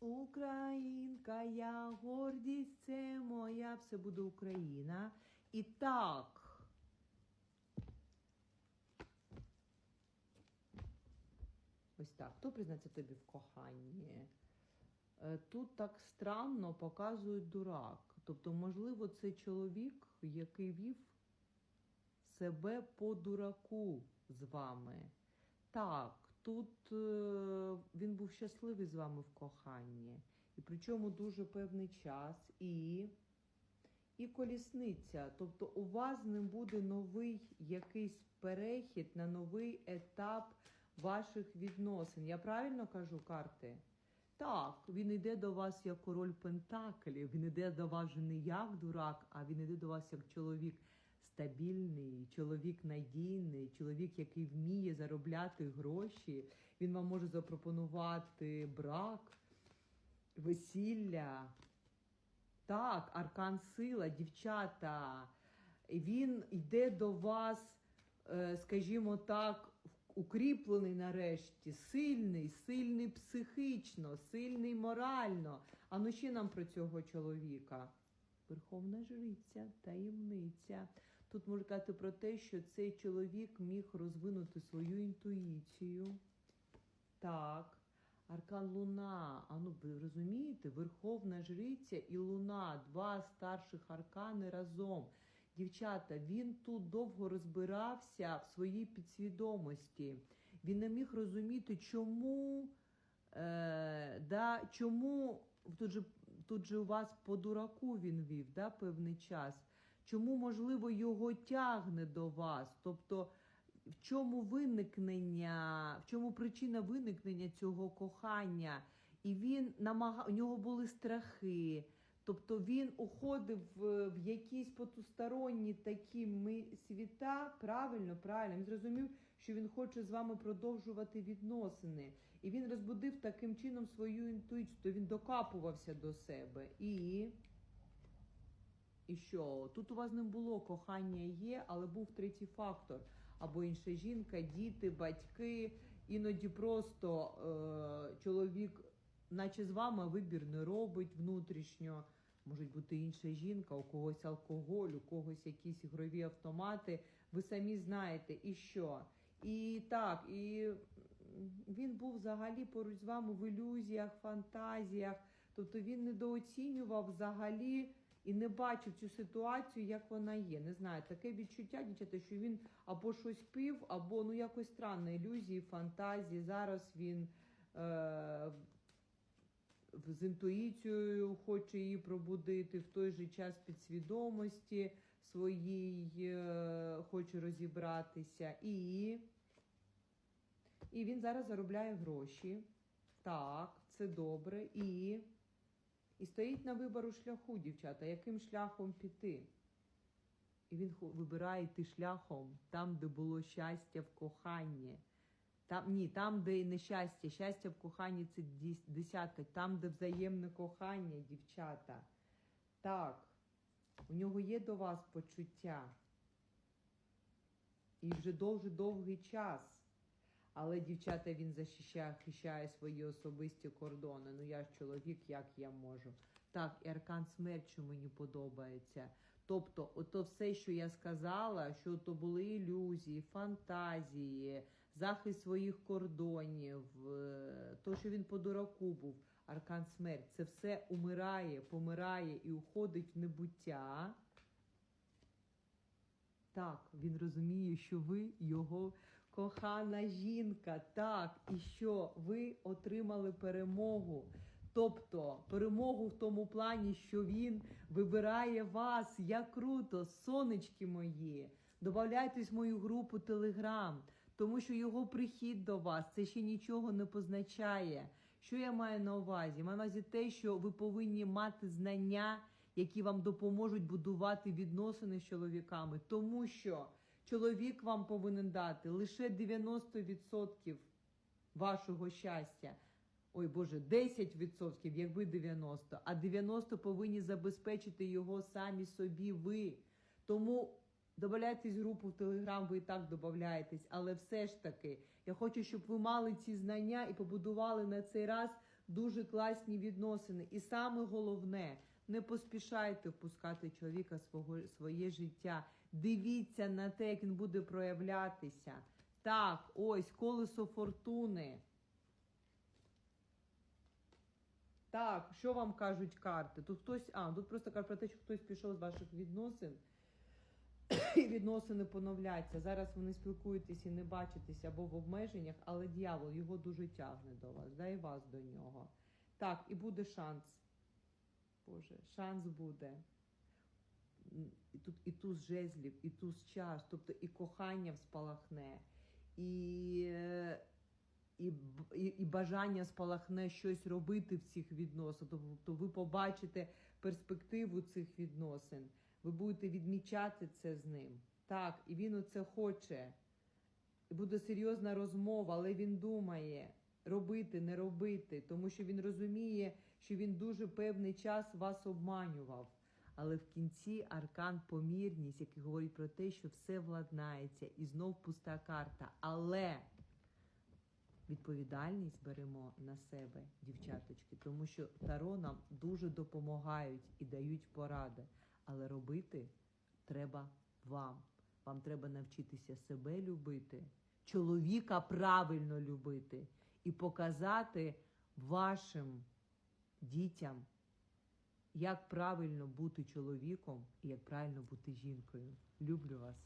Українка, я гордість це моя, все буде Україна. І так. Ось так. Хто признається тобі в коханні? Е, Тут так странно показують дурак. Тобто, можливо, це чоловік, який вів себе по дураку з вами. Так, тут е, він був щасливий з вами в коханні. І причому дуже певний час. І, і колісниця. Тобто у вас ним буде новий якийсь перехід на новий етап ваших відносин. Я правильно кажу, карти? Так, він йде до вас як король Пентаклів, він йде до вас не як дурак, а він йде до вас як чоловік стабільний, чоловік надійний, чоловік, який вміє заробляти гроші. Він вам може запропонувати брак, весілля. Так, аркан сила, дівчата. Він йде до вас, е, скажімо так, укріплений нарешті, сильний, сильний психічно, сильний морально. А ну ще нам про цього чоловіка. Верховна жриця, таємниця. Тут можна казати про те, що цей чоловік міг розвинути свою інтуїцію. Так. Аркан Луна. А ну ви розумієте, Верховна Жриця і Луна, два старших аркани разом. Дівчата, він тут довго розбирався в своїй підсвідомості. Він не міг розуміти, чому, е, да, чому тут же, тут же у вас по дураку він вів да, певний час. Чому, можливо, його тягне до вас? Тобто, в чому виникнення, в чому причина виникнення цього кохання? І він намагав, у нього були страхи. Тобто він уходив в, в якісь потусторонні такі ми світа, правильно, правильно. Він зрозумів, що він хоче з вами продовжувати відносини. І він розбудив таким чином свою інтуїцію, то він докапувався до себе. І. І що? Тут у вас не було кохання є, але був третій фактор. Або інша жінка, діти, батьки. Іноді просто е, чоловік, наче з вами, вибір не робить внутрішньо. Можуть бути інша жінка, у когось алкоголь, у когось якісь ігрові автомати. Ви самі знаєте, і що? І так, і він був взагалі поруч з вами в ілюзіях, фантазіях. Тобто він недооцінював взагалі і не бачив цю ситуацію, як вона є. Не знаю, таке відчуття, дівчата, що він або щось пив, або ну якось странно, ілюзії, фантазії. Зараз він. Е- з інтуїцією хоче її пробудити, в той же час підсвідомості своїй е, хоче розібратися. І, і він зараз заробляє гроші. Так, це добре. І, і стоїть на вибору шляху, дівчата, яким шляхом піти. І він вибирає йти шляхом там, де було щастя в коханні. Там ні, там, де нещастя, щастя в коханні це десятка, там, де взаємне кохання, дівчата. Так, у нього є до вас почуття. І вже довгий час. Але, дівчата, він захищає, свої особисті кордони. Ну я ж чоловік, як я можу. Так, і аркан смерчу мені подобається. Тобто, ото все, що я сказала, що то були ілюзії, фантазії, захист своїх кордонів, е, то, що він по дураку був, аркан смерть, це все умирає, помирає і уходить в небуття. Так, він розуміє, що ви його кохана жінка. Так, і що ви отримали перемогу. Тобто перемогу в тому плані, що він вибирає вас. Як круто, сонечки мої. Добавляйтесь в мою групу Телеграм, тому що його прихід до вас це ще нічого не позначає. Що я маю на увазі? Маю на увазі те, що ви повинні мати знання, які вам допоможуть будувати відносини з чоловіками, тому що чоловік вам повинен дати лише 90% вашого щастя. Ой Боже, 10%, якби 90%, а 90% повинні забезпечити його самі собі ви. Тому Добавляйтесь в групу в Телеграм, ви і так додаєтесь, але все ж таки, я хочу, щоб ви мали ці знання і побудували на цей раз дуже класні відносини. І саме головне, не поспішайте впускати чоловіка свого, своє життя. Дивіться на те, як він буде проявлятися. Так, ось колесо фортуни. Так, що вам кажуть карти? Тут хтось, а, тут просто кажуть про те, що хтось пішов з ваших відносин, і відносини поновляться. Зараз вони спілкуєтесь і не бачитеся або в обмеженнях, але дьявол його дуже тягне до вас, да і вас до нього. Так, і буде шанс. Боже, шанс буде. І тут і туз жезлів, і туз час, тобто і кохання спалахне, і, і, і, і бажання спалахне щось робити в цих відносинах. Тобто ви побачите перспективу цих відносин. Ви будете відмічати це з ним. Так, і він оце хоче. І буде серйозна розмова, але він думає робити, не робити, тому що він розуміє, що він дуже певний час вас обманював. Але в кінці аркан помірність, який говорить про те, що все владнається, і знов пуста карта. Але відповідальність беремо на себе, дівчаточки, тому що таро нам дуже допомагають і дають поради. Але робити треба вам. Вам треба навчитися себе любити, чоловіка правильно любити і показати вашим дітям, як правильно бути чоловіком і як правильно бути жінкою. Люблю вас.